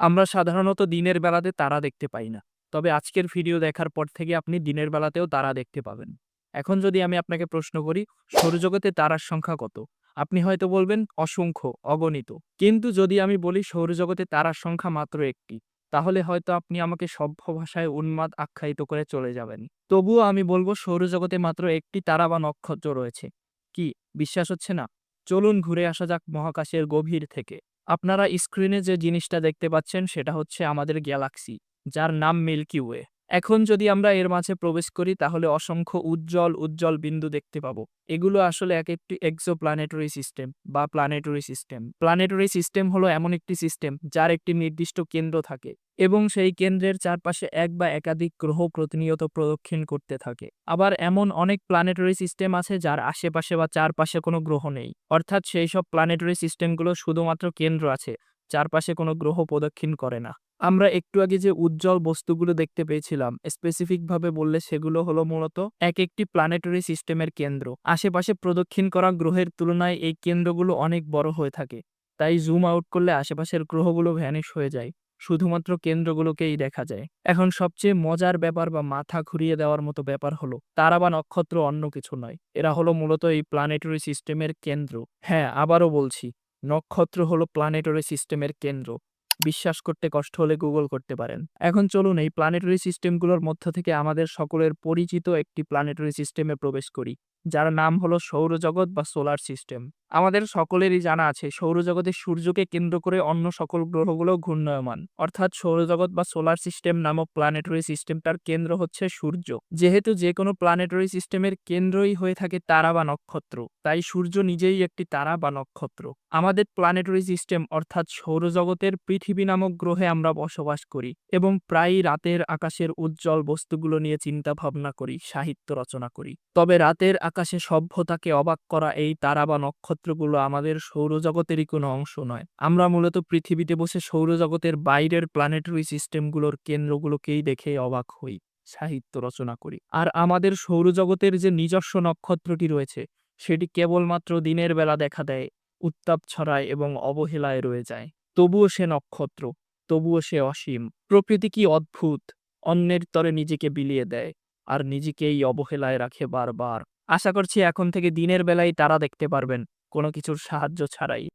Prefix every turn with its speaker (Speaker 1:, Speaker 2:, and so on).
Speaker 1: আমরা সাধারণত দিনের বেলাতে তারা দেখতে পাই না। তবে আজকের ভিডিও দেখার পর থেকে আপনি দিনের বেলাতেও তারা দেখতে পাবেন। এখন যদি আমি আপনাকে প্রশ্ন করি, সৌরজগতে তারার সংখ্যা কত? আপনি হয়তো বলবেন, অসংখ্য, অগণিত। কিন্তু যদি আমি বলি, সৌরজগতে তারার সংখ্যা মাত্র একটি, তাহলে হয়তো আপনি আমাকে সভ্য ভাষায় উন্মাদ আখ্যায়িত করে চলে যাবেন। তবুও আমি বলব, সৌরজগতে মাত্র একটি তারা বা নক্ষত্র রয়েছে। কি, বিশ্বাস হচ্ছে না? চলুন ঘুরে আসা যাক মহাকাশের গভীর থেকে। আপনারা স্ক্রিনে যে জিনিসটা দেখতে পাচ্ছেন সেটা হচ্ছে আমাদের গ্যালাক্সি যার নাম মিল্কি ওয়ে এখন যদি আমরা এর মাঝে প্রবেশ করি, তাহলে অসংখ্য উজ্জ্বল উজ্জ্বল বিন্দু দেখতে পাবো। এগুলো আসলে এক একটি এক্সো প্ল্যানেটরি সিস্টেম বা প্ল্যানেটরি সিস্টেম প্ল্যানেটরি সিস্টেম হলো এমন একটি সিস্টেম যার একটি নির্দিষ্ট কেন্দ্র থাকে। এবং সেই কেন্দ্রের চারপাশে এক বা একাধিক গ্রহ প্রতিনিয়ত প্রদক্ষিণ করতে থাকে। আবার এমন অনেক প্ল্যানেটরি সিস্টেম আছে যার আশেপাশে বা চারপাশে কোনো গ্রহ নেই। অর্থাৎ সেই সব প্ল্যানেটরি সিস্টেমগুলো শুধুমাত্র কেন্দ্র আছে, চারপাশে কোনো গ্রহ প্রদক্ষিণ করে না। আমরা একটু আগে যে উজ্জ্বল বস্তুগুলো দেখতে পেয়েছিলাম স্পেসিফিকভাবে বললে সেগুলো হলো মূলত এক একটি প্ল্যানেটরি সিস্টেমের কেন্দ্র। আশেপাশে প্রদক্ষিণ করা গ্রহের তুলনায় এই কেন্দ্রগুলো অনেক বড় হয়ে থাকে, তাই জুম আউট করলে আশেপাশের গ্রহগুলো ভ্যানিশ হয়ে যায়। শুধুমাত্র কেন্দ্রগুলোকেই দেখা যায়। এখন সবচেয়ে মজার ব্যাপার বা মাথা ঘুরিয়ে দেওয়ার মতো ব্যাপার হলো, তারা বা নক্ষত্র অন্য কিছু নয়। এরা হলো মূলত এই প্ল্যানেটরি সিস্টেমের কেন্দ্র। হ্যাঁ আবারও বলছি, নক্ষত্র হলো প্ল্যানেটরি সিস্টেমের কেন্দ্র। বিশ্বাস করতে কষ্ট হলে গুগল করতে পারেন। এখন চলুন এই প্ল্যানেটরি সিস্টেমগুলোর মধ্য থেকে আমাদের সকলের পরিচিত একটি প্ল্যানেটরি সিস্টেমে প্রবেশ করি। যার নাম হলো সৌরজগৎ বা সোলার সিস্টেম। আমাদের সকলেরই জানা আছে, সৌরজগতে সূর্যকে কেন্দ্র করে অন্য সকল গ্রহগুলো ঘূর্ণায়মান। অর্থাৎ সৌরজগৎ বা সোলার সিস্টেম নামক প্ল্যানেটরি সিস্টেমটার কেন্দ্র হচ্ছে সূর্য। যেহেতু যে কোনো প্ল্যানেটরি সিস্টেমের কেন্দ্রই হয়ে থাকে তারা বা নক্ষত্র, তাই সূর্য নিজেই একটি তারা বা নক্ষত্র। আমাদের প্ল্যানেটরি সিস্টেম অর্থাৎ সৌরজগতের পৃথিবী নামক গ্রহে আমরা বসবাস করি এবং প্রায়ই রাতের আকাশের উজ্জ্বল বস্তুগুলো নিয়ে চিন্তা ভাবনা করি, সাহিত্য রচনা করি। তবে রাতের আকাশে সভ্যতাকে অবাক করা এই তারা বা নক্ষত্রগুলো আমাদের সৌরজগতেরই কোনো অংশ নয়। আমরা মূলত পৃথিবীতে বসে সৌরজগতের বাইরের প্ল্যানেটরি সিস্টেমগুলোর কেন্দ্রগুলোকেই দেখে অবাক হই, সাহিত্য রচনা করি। আর আমাদের সৌরজগতের যে নিজস্ব নক্ষত্রটি রয়েছে, সেটি কেবলমাত্র দিনের বেলা দেখা দেয়, উত্তাপ ছড়ায় এবং অবহেলায় রয়ে যায়। তবুও সে নক্ষত্র, তবুও সে অসীম। প্রকৃতি কি অদ্ভুত! অন্যের তরে নিজেকে বিলিয়ে দেয়, আর নিজেকেই অবহেলায় রাখে বারবার। আশা করছি এখন থেকে দিনের বেলায় তারা দেখতে পারবেন কোনো কিছুর সাহায্য ছাড়াই।